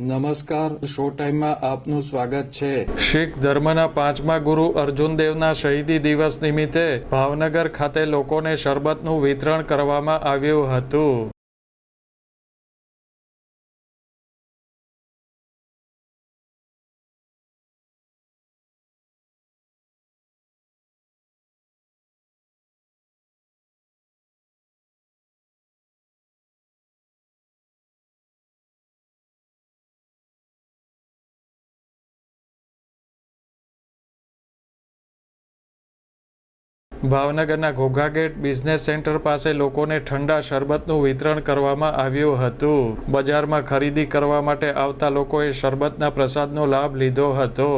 નમસ્કાર શો ટાઈમમાં આપનું સ્વાગત છે. શીખ ધર્મના પાંચમા ગુરુ અર્જુન દેવના શહીદી દિવસ નિમિત્તે ભાવનગર ખાતે લોકોને શરબતનું વિતરણ કરવામાં આવ્યું હતું. ભાવનગરના ઘોઘા ગેટ બિઝનેસ સેન્ટર પાસે લોકોને ઠંડા શરબતનું વિતરણ કરવામાં આવ્યું હતું. બજારમાં ખરીદી કરવા માટે આવતા લોકોએ શરબતના પ્રસાદનો લાભ લીધો હતો.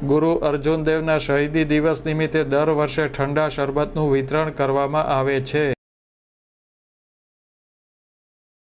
ગુરુ અર્જુન દેવના શહીદી દિવસ નિમિત્તે દર વર્ષે ઠંડા શરબતનું વિતરણ કરવામાં આવે છે.